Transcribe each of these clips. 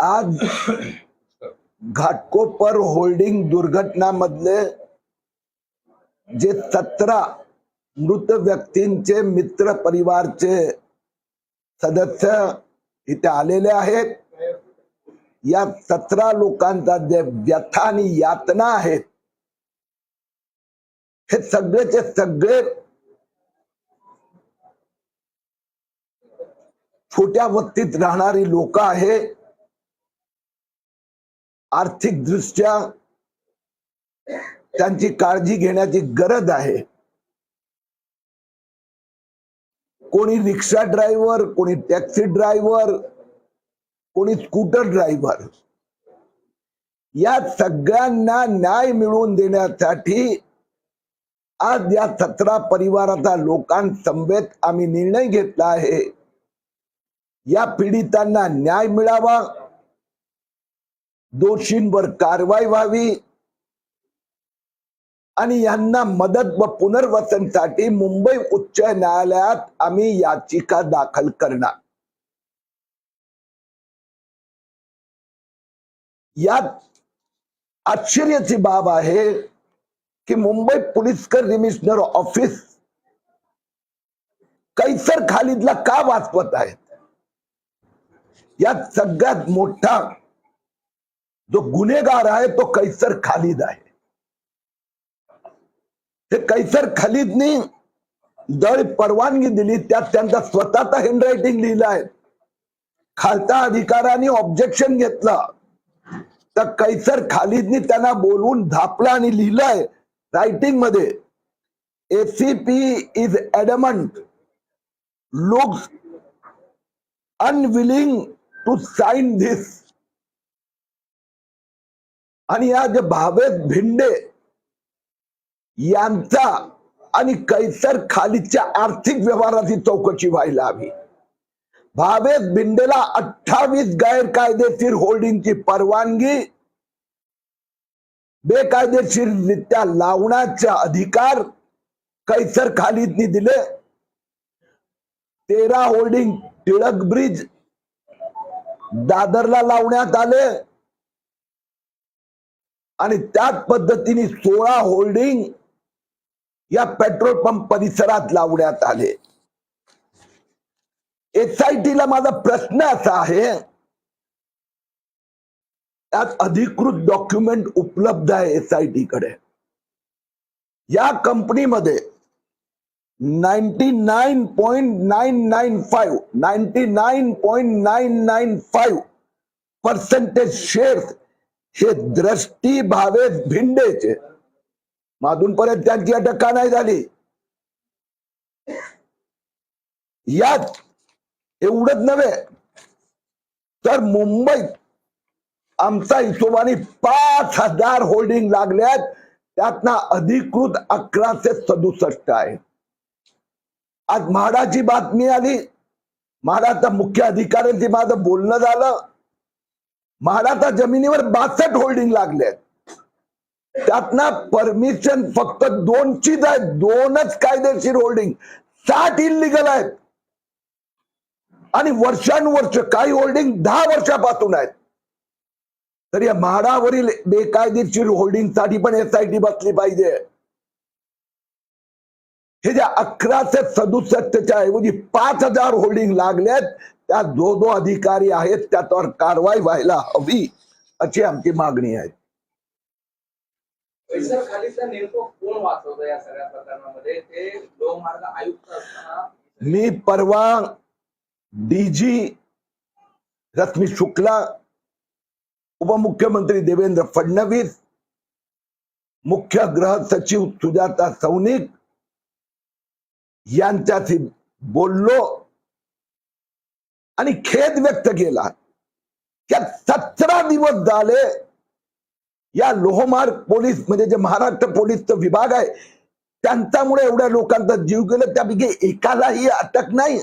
आज घाटकोपर होल्डिंग दुर्घटनामधले जे सतरा मृत व्यक्तींचे मित्र परिवारचे सदस्य इथे आलेले आहेत. या सतरा लोकांचा जे व्यथा आणि यातना आहेत हे सगळेचे सगळे छोट्या वस्तीत राहणारी लोक आहे आर्थिक दृष्ट्या त्यांची काळजी घेण्याची गरज आहे. कोणी रिक्षा ड्रायव्हर कोणी टॅक्सी ड्रायव्हर कोणी स्कूटर ड्रायव्हर या सगळ्यांना न्याय मिळवून देण्यासाठी आज या सतरा परिवाराचा लोकांसमवेत आम्ही निर्णय घेतला आहे. या पीडितांना न्याय मिळावा. दोषींवर कारवाई व्हावी. आणि यांना मदत व पुनर्वसनसाठी मुंबई उच्च न्यायालयात आम्ही याचिका दाखल करणार. यात आश्चर्याची बाब आहे की Mumbai police commissioner office Kaiser खालिदला का वाचवत आहेत? यात सगळ्यात मोठा जो गुन्हेगार आहे तो कैसर खालिद आहे. हे कैसर खालिदनी दळ परवानगी दिली त्यात त्यांचा स्वतःचा हँडरायटिंग लिहिलं आहे खालता अधिकाराने ऑब्जेक्शन घेतलं. तर कैसर खालिदनी त्यांना बोलवून धापला आणि लिहिलंय रायटिंगमध्ये. ACP is adamant looks unwilling to sign this आणि या जे भावेत भिंडे यांचा आणि कैसर खालीच्या आर्थिक व्यवहाराची चौकशी व्हायला हवी. भावेत भिंडेला अठ्ठावीस गैरकायदेशीर होल्डिंगची परवानगी बेकायदेशीररित्या लावण्याचा अधिकार कैसर खालीदनी दिले. तेरा होल्डिंग टिळक ब्रिज दादरला लावण्यात आले. आणि त्याच पद्धतीने सोळा होल्डिंग या पेट्रोल पंप परिसरात लावण्यात आले. एस आय माझा प्रश्न असा आहे त्यात अधिकृत डॉक्युमेंट उपलब्ध आहे एस आय टी कडे. या कंपनीमध्ये ninety nine point nine nine five ninety nine point nine nine five percentage shares हे द्रष्टी भावे भिंडेचे. माधूनपर्यंत त्यांची अटक का नाही झाली? यात एवढंच नव्हे तर मुंबईत आमचा हिशोबाने पाच हजार होल्डिंग लागल्यात. त्यातना अधिकृत अकराशे सदुसष्ट आहे. आज म्हाडाची बातमी आली. म्हाडाचा मुख्य अधिकाऱ्यांशी माझं बोलणं झालं. म्हाडाचा जमिनीवर बासष्ट होल्डिंग लागले त्यातना परमिशन फक्त दोनचीच आहे दोनच कायदेशीर होल्डिंग साठ इलिगल आहेत. आणि वर्षानुवर्ष काही होल्डिंग दहा वर्षापासून आहेत. तर या म्हाडावरील बेकायदेशीर होल्डिंगसाठी पण एस आय टी बसली पाहिजे. हे जे अकराशे सदुसष्टच्या ऐवजी पाच हजार होल्डिंग लागल्यात त्या जो जो अधिकारी आहेत त्याच्यावर कारवाई व्हायला हवी अशी आमची मागणी आहे. मी परवा डीजी रश्मी शुक्ला उपमुख्यमंत्री देवेंद्र फडणवीस मुख्य गृह सचिव सुजाता सौनिक यांच्याशी बोललो. आणि खेद व्यक्त केला. त्या सतरा दिवस झाले. या लोहमार्ग पोलीस म्हणजे जे महाराष्ट्र पोलीसचा विभाग आहे त्यांच्यामुळे एवढ्या लोकांचा जीव गेला. त्यापैकी एकालाही अटक नाही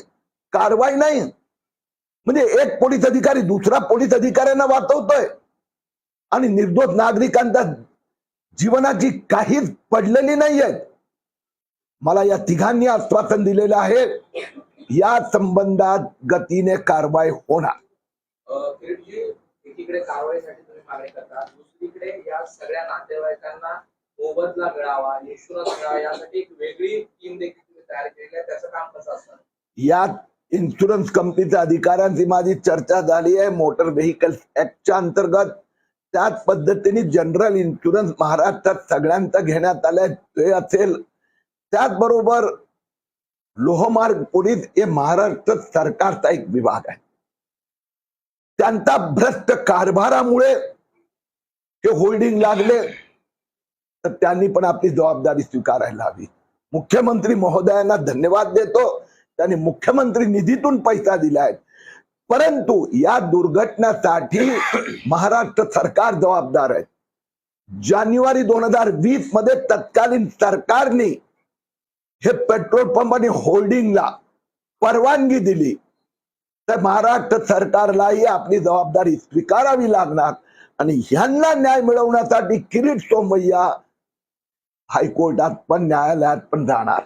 कारवाई नाही. म्हणजे एक पोलीस अधिकारी दुसरा पोलीस अधिकाऱ्यांना वाचवतोय. आणि निर्दोष नागरिकांच्या जीवनाची काहीच पडलेली नाहीये. मला या तिघांनी आश्वासन दिलेलं आहे. या संबंधात गतीने कारवाई होणार. अं, किरीटजी, कारवाईसाठी तुम्ही मागणी करता दुसरीकडे या सगळ्या नातेवाईकांना मोबदला मिळावा इन्शुरन्स मिळावा यासाठी एक वेगळी टीम देखील तुम्ही तयार केलेली आहे. त्याचं काम कसं असणार? यात इन्शुरन्स कंपनीच्या अधिकाऱ्यांची माझी चर्चा झाली आहे. मोटर व्हेकल ऍक्टच्या अंतर्गत त्याच पद्धतीने जनरल इन्शुरन्स महाराष्ट्रात सगळ्यांचा घेण्यात आलाय. ते असेल त्याचबरोबर लोहमार्ग पोलीस हे महाराष्ट्र सरकारचा एक विभाग आहे. त्यांचा भ्रष्ट कारभारामुळे हे होल्डिंग लागले तर त्यांनी पण आपली जबाबदारी स्वीकारायला हवी. मुख्यमंत्री महोदयांना धन्यवाद देतो. त्यांनी मुख्यमंत्री निधीतून पैसा दिलाय परंतु या दुर्घटनेसाठी महाराष्ट्र सरकार जबाबदार आहे. जानेवारी दोन हजार वीसमध्ये तत्कालीन सरकारने हे पेट्रोल पंप आणि होल्डिंगला परवानगी दिली. तर महाराष्ट्र सरकारलाही आपली जबाबदारी स्वीकारावी लागणार आणि ह्यांना न्याय मिळवण्यासाठी किरीट सोमय्या हाईकोर्टात पण न्यायालयात पण जाणार.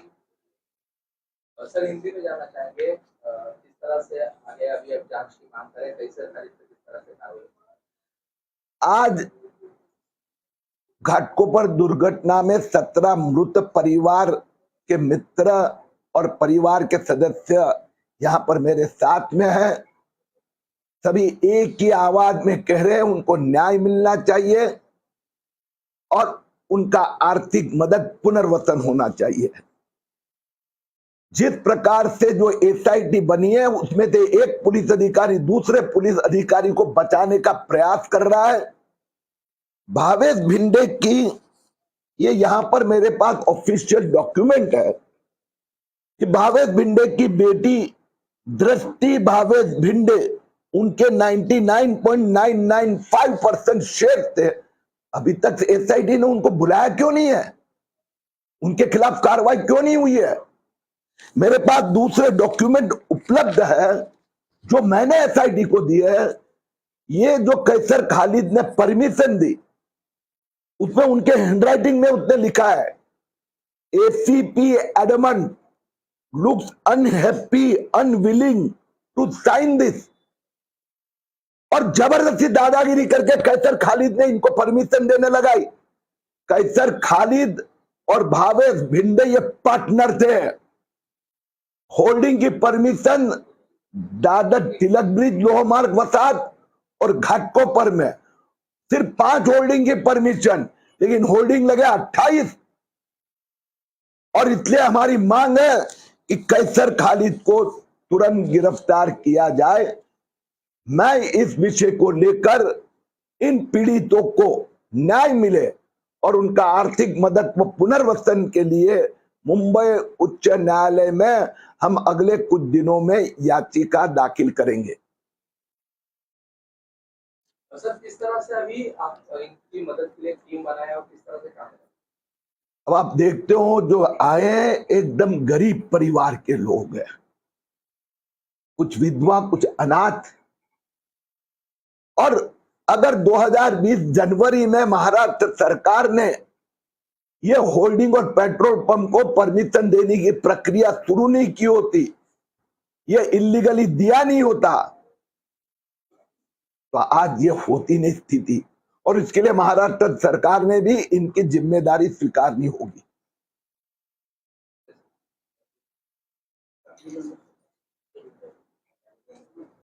सर हिंदी में जानना चाहेंगे अ, किस तरह से आगे अभी अब जांच की मांग करें कैसे तारीख से किस तरह से कार्रवाई आज घाटकोपर दुर्घटना में सत्रह मृत परिवार के मित्र और परिवार के सदस्य यहाँ पर मेरे साथ में हैं। सभी एक ही आवाज़ में कह रहे हैं, उनको न्याय मिलना चाहिए और उनका आर्थिक मदद पुनर्वसन होना चाहिए। जिस प्रकार से जो एसआईटी बनी है, उसमें से एक पुलिस अधिकारी दूसरे पुलिस अधिकारी को बचाने का प्रयास कर रहा है। भावेश भिंडे की ये यहाँ पर मेरे पास ऑफिशियल डॉक्यूमेंट है कि भावेश भिंडे की बेटी दृष्टि भावेश भिंडे उनके 99.995 परसेंट शेयर थे। अभी तक एसआईटी ने उनको बुलाया क्यों नहीं है? उनके खिलाफ कार्रवाई क्यों नहीं हुई है? मेरे पास दूसरे डॉक्यूमेंट उपलब्ध है जो मैंने एसआईटी को दिए है। ये जो कैसर खालिद ने परमिशन दी उसमें उनके हैंडराइटिंग में उसने लिखा है ACP adamant looks unhappy unwilling to sign this और ज़बरदस्ती दादागिरी करके कैसर खालिद ने इनको परमिशन देने लगाई। कैसर खालिद और भावेश भिंडे ये पार्टनर थे। होल्डिंग की परमिशन दादर तिलक ब्रिज, लोहमार्ग वसात और घाटकोपर में। सिर्फ़ पाँच होल्डिंग की परमिशन। लेकिन होल्डिंग लगे अट्ठाईस। और इसलिए हमारी मांग है कि कैसर खालिद को तुरंत गिरफ़्तार किया जाए। मैं इस विषय को लेकर इन पीड़ितों को न्याय मिले और उनका आर्थिक मदद व पुनर्वसन के लिए मुंबई उच्च न्यायालय में हम अगले कुछ दिनों में याचिका दाखिल करेंगे। सर, किस तरह से अब आप देखते हो, जो आए एकदम गरीब परिवार के लोग हैं। कुछ विधवा, कुछ अनाथ। और अगर 2020 जनवरी में महाराष्ट्र सरकार ने ये होल्डिंग और पेट्रोल पंप को परमिशन देने की प्रक्रिया शुरू नहीं की होती, ये इलीगली दिया नहीं होता तो आज ये होती नहीं स्थिति। और इसके लिए महाराष्ट्र सरकार ने भी इनकी ज़िम्मेदारी स्वीकारनी होगी।